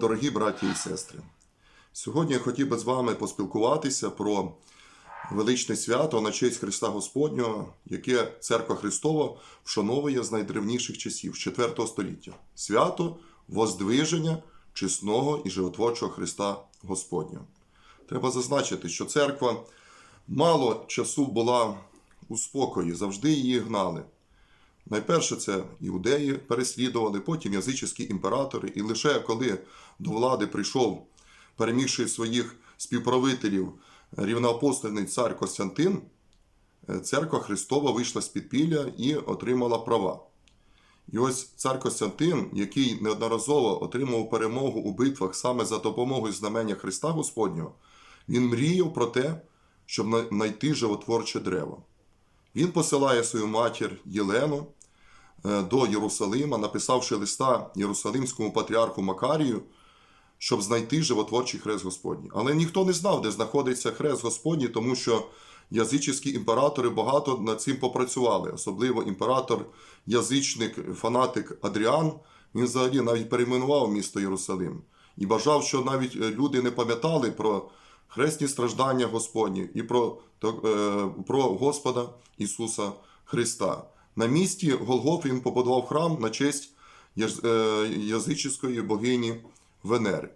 Дорогі браті і сестри. Сьогодні я хотів би з вами поспілкуватися про величне свято на честь Христа Господнього, яке Церква Христова вшановує з найдревніших часів, з 4 століття. Свято Воздвиження чесного і животворчого Христа Господнього. Треба зазначити, що церква мало часу була у спокої, завжди її гнали. Найперше це іудеї переслідували, потім язичські імператори, і лише коли до влади прийшов, перемігши своїх співправителів рівноапостольний цар Костянтин, е, церква Христова вийшла з підпілля і отримала права. І ось цар Костянтин, який неодноразово отримав перемогу у битвах саме за допомогою знамення Христа Господнього, він мріяв про те, щоб знайти животворче древо. Він посилає свою матір Єлену до Єрусалима, написавши листа Єрусалимському патріарху Макарію, щоб знайти животворчий хрест Господній. Але ніхто не знав, де знаходиться хрест Господній, тому що язичські імператори багато над цим попрацювали. Особливо імператор, язичник, фанатик Адріан, він взагалі навіть перейменував місто Єрусалим і бажав, що навіть е, люди не пам'ятали про хресні страждання Господні і про, е, про Господа Ісуса Христа. На місці Голгофи він побудував храм на честь е, язичської богині Венери.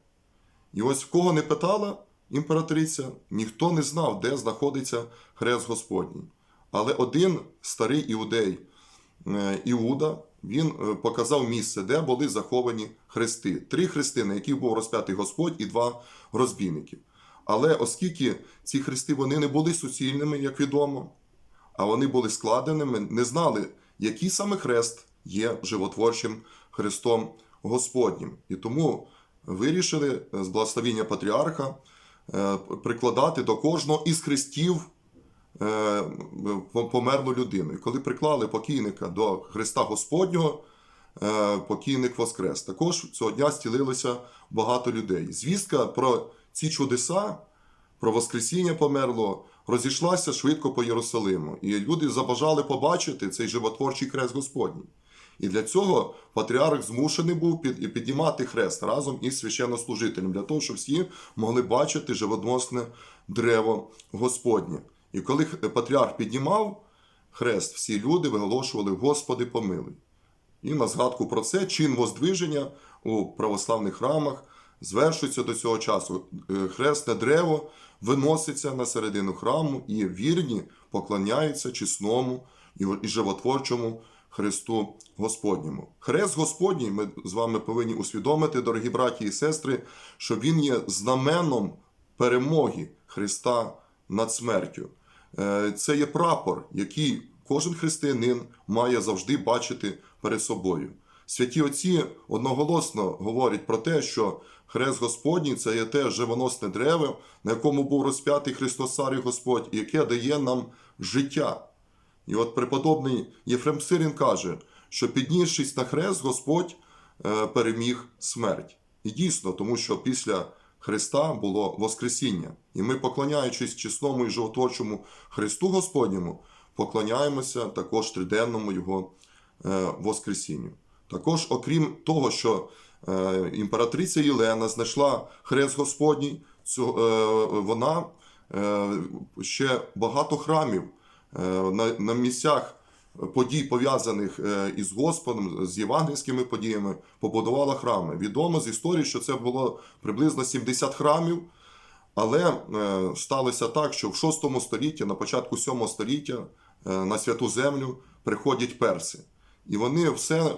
І ось в кого не питала імператриця, ніхто не знав, де знаходиться хрест Господній. Але один старий іудей е, Іуда, він е, показав місце, де були заховані хрести. Три хрести, на яких був розп'ятий Господь, і два розбійники. Але оскільки ці хрести вони не були суцільними, як відомо, а вони були складеними, не знали, який саме хрест є животворчим хрестом Господнім. І тому вирішили з благословіння патріарха е, прикладати до кожного із хрестів е, померлу людину. І коли приклали покійника до Христа Господнього, е, покійник воскрес. Також цього дня стілилося багато людей. Звістка про ці чудеса, про Воскресіння померло, розійшлася швидко по Єрусалиму. І люди забажали побачити цей животворчий хрест Господній. І для цього патріарх змушений був під, піднімати хрест разом із священнослужителем, для того, щоб всі могли бачити живодносне древо Господнє. І коли патріарх піднімав хрест, всі люди виголошували Господи помилуй. І на згадку про це чин воздвиження у православних храмах звершується до цього часу. Е, Хресне древо виноситься на середину храму, і вірні поклоняються чесному і животворчому Христу Господньому. Хрест Господній, ми з вами повинні усвідомити, дорогі браті і сестри, що він є знаменом перемоги Христа над смертю. Е, Це є прапор, який кожен християнин має завжди бачити перед собою. Святі отці одноголосно говорять про те, що хрест Господній це є те живоносне древо, на якому був розп'ятий Христос Цар і Господь, яке дає нам життя. І от преподобний Єфрем Сирін каже, що піднісшись на хрест, Господь е, переміг смерть. І дійсно, тому що після Христа було Воскресіння. І ми, поклоняючись чесному і животворчому Христу Господньому, поклоняємося також триденному Його е, Воскресінню. Також, окрім того, що е, імператриця Єлена знайшла хрест Господній, е, вона е, ще багато храмів на, місцях подій, пов'язаних із Господом, з євангельськими подіями, побудувала храми. Відомо з історії, що це було приблизно 70 храмів. Але сталося так, що в 6 столітті, на початку 7 століття, на святу землю приходять перси. І вони все е,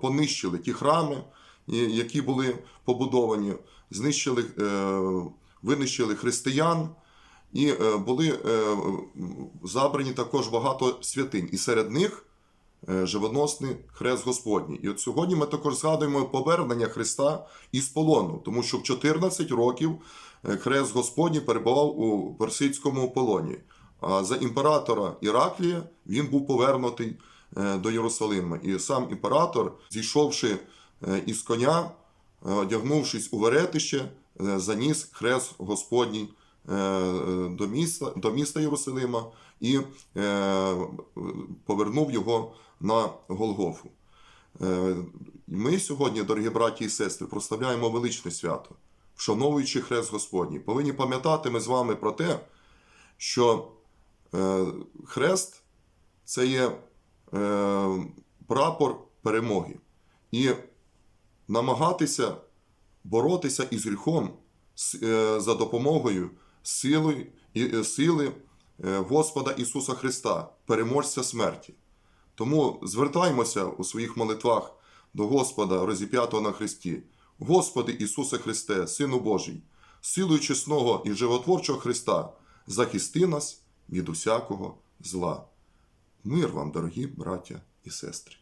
понищили ті храми, які були побудовані, знищили, е, винищили християн, і е, були забрані також багато святинь. І серед них живоносний хрест Господній. І от сьогодні ми також згадуємо повернення Христа із полону, тому що в 14 років хрест Господній перебував у персидському полоні. А за імператора Іраклія він був повернутий до Єрусалима. І сам імператор, зійшовши е, із коня, е, одягнувшись у веретище, е, заніс хрест Господній е, до міста, до міста Єрусалима і е, повернув його на Голгофу. Е, Ми сьогодні, дорогі браті і сестри, прославляємо величне свято, вшановуючи Хрест Господній. Повинні пам'ятати ми з вами про те, що е, хрест це є е, прапор перемоги. І намагатися боротися із гріхом е, за допомогою сили, е, сили е, Господа Ісуса Христа, переможця смерті. Тому звертаймося у своїх молитвах до Господа, розіп'ятого на Христі. Господи Ісусе Христе, Сину Божий, силою чесного і животворчого Христа, захисти нас від усякого зла. Мир вам, дорогі браття і сестри.